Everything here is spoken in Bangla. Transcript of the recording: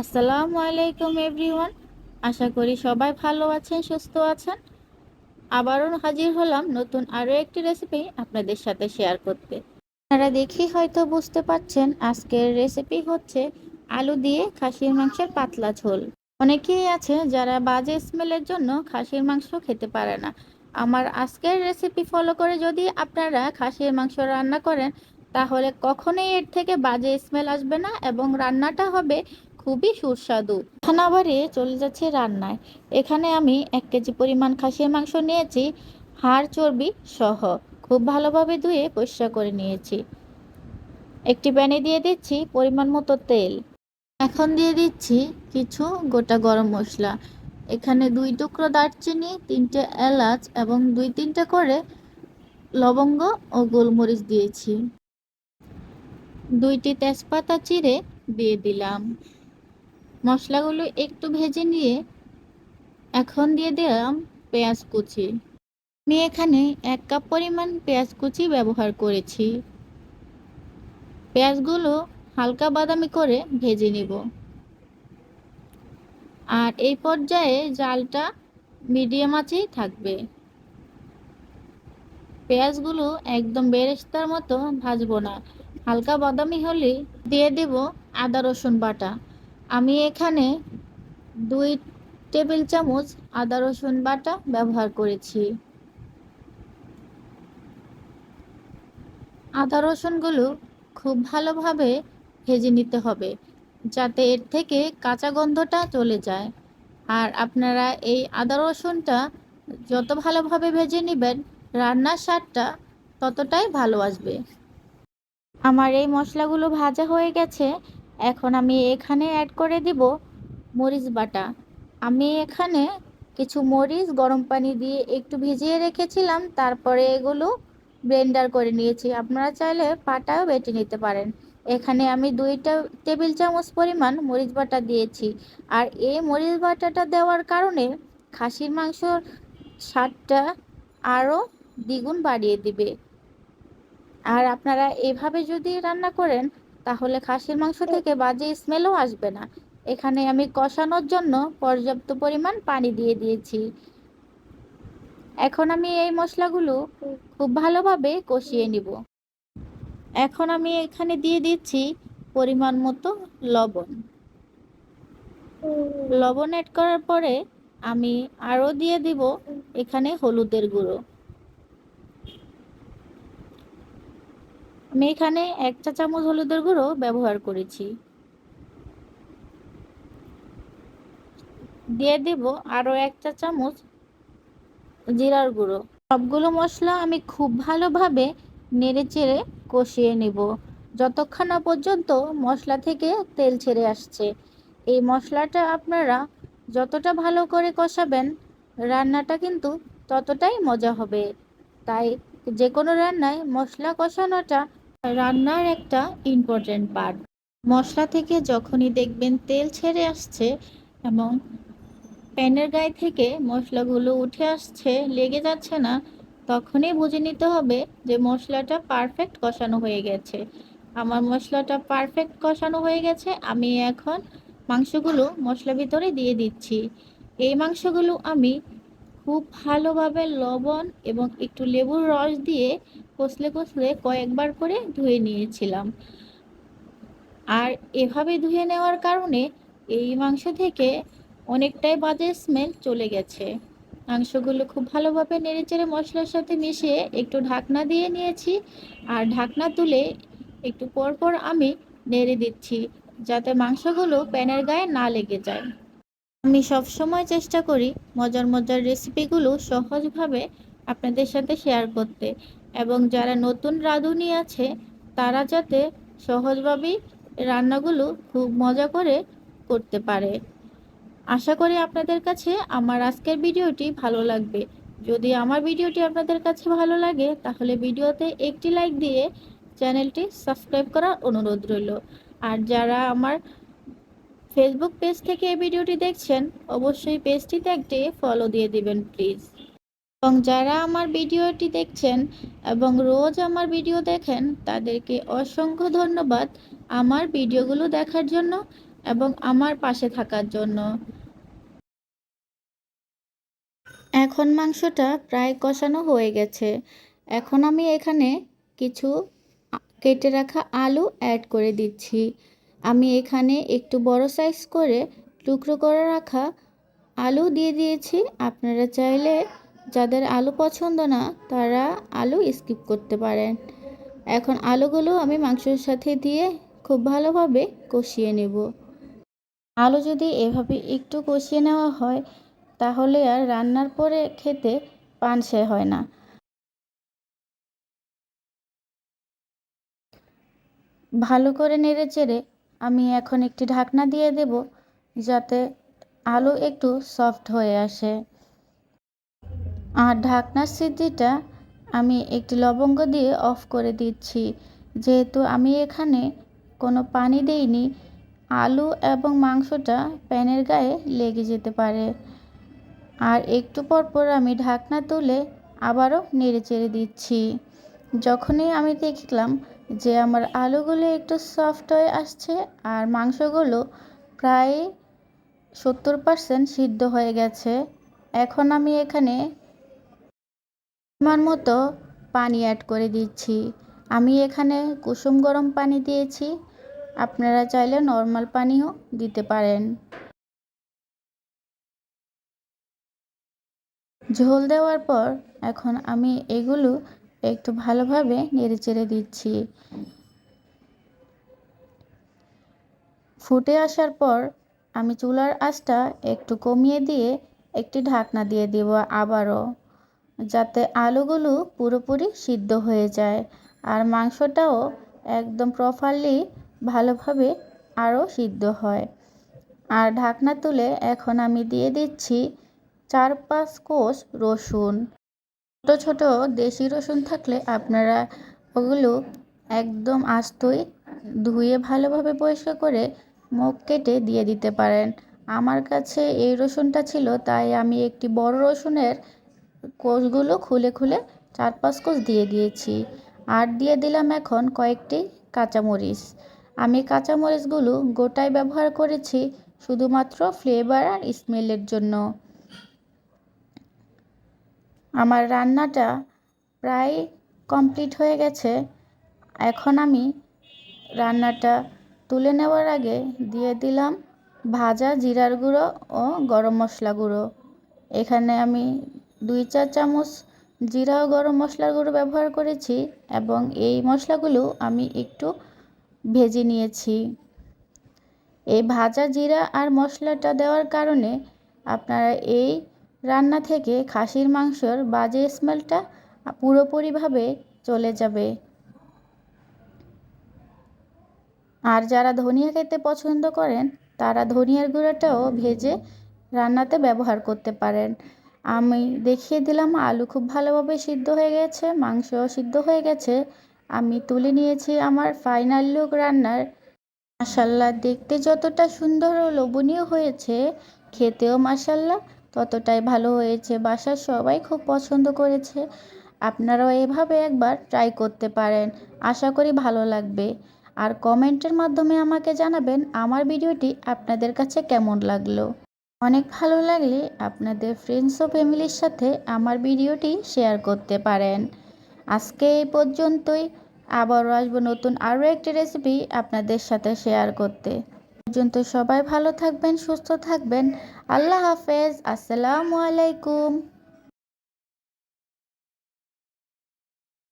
আসসালামু আলাইকুম, এভরিওয়ান। আশা করি সবাই ভালো আছেন, সুস্থ আছেন। আবারও হাজির হলাম নতুন আরও একটি রেসিপি আপনাদের সাথে শেয়ার করতে। আপনারা দেখি হয়তো বুঝতে পারছেন, আজকের রেসিপি হচ্ছে আলু দিয়ে খাসির মাংসের পাতলা ঝোল। অনেকেই আছে যারা বাজে স্মেলের জন্য খাসির মাংস খেতে পারে না। আমার আজকের রেসিপি ফলো করে যদি আপনারা খাসির মাংস রান্না করেন, তাহলে কখনোই এর থেকে বাজে স্মেল আসবে না এবং রান্নাটা হবে খুবই সুস্বাদু। খানা বাড়িয়ে চলে যাচ্ছে রান্নায়। এখানে আমি এক কেজি পরিমাণ খাসির মাংস নিয়েছি, হাড় চর্বি সহ। খুব ভালোভাবে ধুয়ে পরিষ্কার করে নিয়েছি। একটি প্যানে দিয়ে দিচ্ছি পরিমাণ মতো তেল। এখন দিয়ে দিচ্ছি কিছু গোটা গরম মশলা। এখানে দুই টুকরো দারচিনি, তিনটে এলাচ এবং দুই তিনটে করে লবঙ্গ ও গোলমরিচ দিয়েছি। দুইটি তেজপাতা চিড়ে দিয়ে দিলাম। মশলাগুলো একটু ভেজে নিয়ে এখন দিয়ে দিলাম পেঁয়াজ কুচি। আমি এখানে এক কাপ পরিমাণ পেঁয়াজ কুচি ব্যবহার করেছি। পেঁয়াজগুলো হালকা বাদামি করে ভেজে নিব। আর এই পর্যায়ে জালটা মিডিয়াম আঁচেই থাকবে। পেঁয়াজগুলো একদম বেরেস্তার মতো ভাজবো না। হালকা বাদামি হলে দিয়ে দেব আদা রসুন বাটা। আমি এখানে দুই টেবিল চামচ আদা রসুন বাটা ব্যবহার করেছি। আদা রসুনগুলো খুব ভালোভাবে ভেজে নিতে হবে, যাতে এর থেকে কাঁচা গন্ধটা চলে যায়। আর আপনারা এই আদা রসুনটা যত ভালোভাবে ভেজে নেবেন, রান্নার স্বাদটা ততটাই ভালো আসবে। আমার এই মশলাগুলো ভাজা হয়ে গেছে এখন আমি এখানে অ্যাড করে দিব মরিচ বাটা। আমি এখানে কিছু মরিচ, গরম পানি দিয়ে একটু ভিজিয়ে রেখেছিলাম, তারপরে এগুলো ব্লেন্ডার করে নিয়েছি। আপনারা চাইলে পাটাও বেটে নিতে পারেন। এখানে আমি দুইটা টেবিল চামচ পরিমাণ মরিচ বাটা দিয়েছি। আর এই মরিচ বাটাটা দেওয়ার কারণে খাসির মাংসর স্বাদটা আরও দ্বিগুণ বাড়িয়ে দিবে। আর আপনারা এভাবে যদি রান্না করেন তাহলে খাসির মাংস থেকে বাজে স্মেলও আসবে না। এখানে আমি কষানোর জন্য পর্যাপ্ত পরিমাণ পানি দিয়ে দিয়েছি। এখন আমি এই মশলাগুলো খুব ভালোভাবে কষিয়ে নিব। এখন আমি এখানে দিয়ে দিচ্ছি পরিমাণ মতো লবণ। লবণ অ্যাড করার পরে আমি আরও দিয়ে দিব এখানে হলুদের গুঁড়ো। আমি এখানে এক চা চামচ হলুদের গুঁড়ো ব্যবহার করেছি। দিয়ে দিব আরও এক চা চামচ জিরার গুঁড়ো। সবগুলো মশলা আমি খুব ভালোভাবে নেড়ে চেড়ে কষিয়ে নেব। যতক্ষণ না পর্যন্ত মশলা থেকে তেল ছেড়ে আসছে। এই মশলাটা আপনারা যতটা ভালো করে কষাবেন, রান্নাটা কিন্তু ততটাই মজা হবে। তাই যে কোনো রান্নায় মশলা কষানোটা রান্নার একটা ইম্পর্টেন্ট পার্ট মশলা থেকে যখনই দেখবেন তেল ছেড়ে আসছে এবং প্যানের গায়ে থেকে মশলাগুলো উঠে আসছে, লেগে যাচ্ছে না, তখনই বুঝে নিতে হবে যে মশলাটা পারফেক্ট কষানো হয়ে গেছে। আমার মশলাটা পারফেক্ট কষানো হয়ে গেছে, আমি এখন মাংসগুলো মশলা ভিতরে দিয়ে দিচ্ছি। এই মাংসগুলো আমি খুব ভালোভাবে লবণ এবং একটু লেবুর রস দিয়ে কষলে কষলে কয়েকবার করে ধুয়ে নিয়েছিলাম। আর এভাবে ধুয়ে নেওয়ার কারণে এই মাংস থেকে অনেকটাই বাজে স্মেল চলে গেছে। মাংসগুলো খুব ভালোভাবে নেড়েচেড়ে মশলার সাথে মিশিয়ে একটু ঢাকনা দিয়ে নিয়েছি আর ঢাকনা তুলে একটু পর পর আমি নেড়ে দিচ্ছি যাতে মাংসগুলো প্যানের গায়ে না লেগে যায়। আমি সব সময় চেষ্টা করি মজার মজার রেসিপিগুলো সহজভাবে আপনাদের সাথে শেয়ার করতে। এবং যারা নতুন রাঁধুনি আছে, তারা যাতে সহজভাবেই রান্নাগুলো খুব মজা করে করতে পারে। আশা করি আপনাদের কাছে আমার আজকের ভিডিওটি ভালো লাগবে। যদি আমার ভিডিওটি আপনাদের কাছে ভালো লাগে, তাহলে ভিডিওতে একটি লাইক দিয়ে চ্যানেলটি সাবস্ক্রাইব করার অনুরোধ রইল। আর যারা আমার ফেসবুক পেজ থেকে এই ভিডিওটি দেখছেন, অবশ্যই পেজটিতে একটি ফলো দিয়ে দিবেন প্লিজ এবং যারা আমার ভিডিওটি দেখছেন এবং রোজ আমার ভিডিও দেখেন, তাদেরকে অসংখ্য ধন্যবাদ আমার ভিডিওগুলো দেখার জন্য এবং আমার পাশে থাকার জন্য। এখন মাংসটা প্রায় কষানো হয়ে গেছে। এখন আমি এখানে কিছু কেটে রাখা আলু অ্যাড করে দিচ্ছি। আমি এখানে একটু বড় সাইজ করে টুকরো করে রাখা আলু দিয়ে দিয়েছি। আপনারা চাইলে যাদের আলু পছন্দ না, তারা আলু স্কিপ করতে পারেন। এখন আলুগুলো আমি মাংসের সাথে দিয়ে খুব ভালোভাবে কষিয়ে নেব। আলু যদি এভাবে একটু কষিয়ে নেওয়া হয়, তাহলে আর রান্নার পরে খেতে পানসে হয় না। ভালো করে নেড়ে চেড়ে আমি এখন একটি ঢাকনা দিয়ে দেব, যাতে আলু একটু সফট হয়ে আসে। আর ঢাকনার সিদ্ধিটা আমি একটি লবঙ্গ দিয়ে অফ করে দিচ্ছি। যেহেতু আমি এখানে কোনো পানি দেইনি, আলু এবং মাংসটা প্যানের গায়ে লেগে যেতে পারে। আর একটু পর পর আমি ঢাকনা তুলে আবারও নেড়ে চেড়ে দিচ্ছি। যখনই আমি দেখলাম যে আমার আলুগুলো একটু সফট হয়ে আসছে আর মাংসগুলো প্রায় সত্তর পার্সেন্ট সিদ্ধ হয়ে গেছে, এখন আমি এখানে পরিমাণ মতো পানি অ্যাড করে দিচ্ছি। আমি এখানে কুসুম গরম পানি দিয়েছি। আপনারা চাইলে নর্মাল পানিও দিতে পারেন। ঝোল দেওয়ার পর এখন আমি এগুলো একটু ভালোভাবে নেড়ে চেড়ে দিচ্ছি। ফুটে আসার পর আমি চুলার আঁচটা একটু কমিয়ে দিয়ে একটি ঢাকনা দিয়ে দেব আবারও। যাতে আলুগুলো পুরোপুরি সিদ্ধ হয়ে যায়। আর মাংসটাও একদম প্রপারলি ভালোভাবে আরও সিদ্ধ হয়। আর ঢাকনা তুলে এখন আমি দিয়ে দিচ্ছি চার পাঁচ কোষ রসুন। ছোটো ছোটো দেশি রসুন থাকলে আপনারা ওগুলো একদম আস্তই ধুয়ে ভালোভাবে পরিষ্কার করে মুখ কেটে দিয়ে দিতে পারেন। আমার কাছে এই রসুনটা ছিল, তাই আমি একটি বড় রসুনের কোষগুলো খুলে খুলে চার পাঁচ কোষ দিয়ে দিয়েছি আর দিয়ে দিলাম এখন কয়েকটি কাঁচামরিচ। আমি কাঁচামরিচগুলো গোটায় ব্যবহার করেছি শুধুমাত্র ফ্লেভার আর স্মেলের জন্য। আমার রান্নাটা প্রায় কমপ্লিট হয়ে গেছে। এখন আমি রান্নাটা তুলে নেওয়ার আগে দিয়ে দিলাম ভাজা জিরার গুঁড়ো ও গরম মশলা গুঁড়ো। এখানে আমি দুই চার চামচ জিরা ও গরম মশলার গুঁড়ো ব্যবহার করেছি এবং এই মশলাগুলো আমি একটু ভেজে নিয়েছি। এই ভাজা জিরা আর মশলাটা দেওয়ার কারণে আপনারা এই রান্না থেকে খাসির মাংসর বাজে স্মেলটা পুরোপুরিভাবে চলে যাবে। আর যারা ধনিয়া খেতে পছন্দ করেন, তারা ধনিয়ার গুঁড়োটাও ভেজে রান্নাতে ব্যবহার করতে পারেন। আমি দেখিয়ে দিলাম আলু খুব ভালোভাবে সিদ্ধ হয়ে গেছে, মাংসও সিদ্ধ হয়ে গেছে। আমি তুলে নিয়েছি আমার ফাইনাল লুক রান্নার। মাসাল্লাহ দেখতে যতটা সুন্দর ও লোভনীয় হয়েছে, খেতেও মাসাল্লাহ ততটাই ভালো হয়েছে। বাসার সবাই খুব পছন্দ করেছে। আপনারাও এভাবে একবার ট্রাই করতে পারেন। আশা করি ভালো লাগবে। আর কমেন্টের মাধ্যমে আমাকে জানাবেন, আমার ভিডিওটি আপনাদের কাছে কেমন লাগল? অনেক ভালো লাগলে আপনাদের ফ্রেন্ডস ও ফ্যামিলির সাথে আমার ভিডিওটি শেয়ার করতে পারেন। আজকে এই পর্যন্তই। আবারও আসব নতুন আরও একটি রেসিপি আপনাদের সাথে শেয়ার করতে। পর্যন্ত সবাই ভালো থাকবেন, সুস্থ থাকবেন। আল্লাহ হাফেজ। আসসালামু আলাইকুম।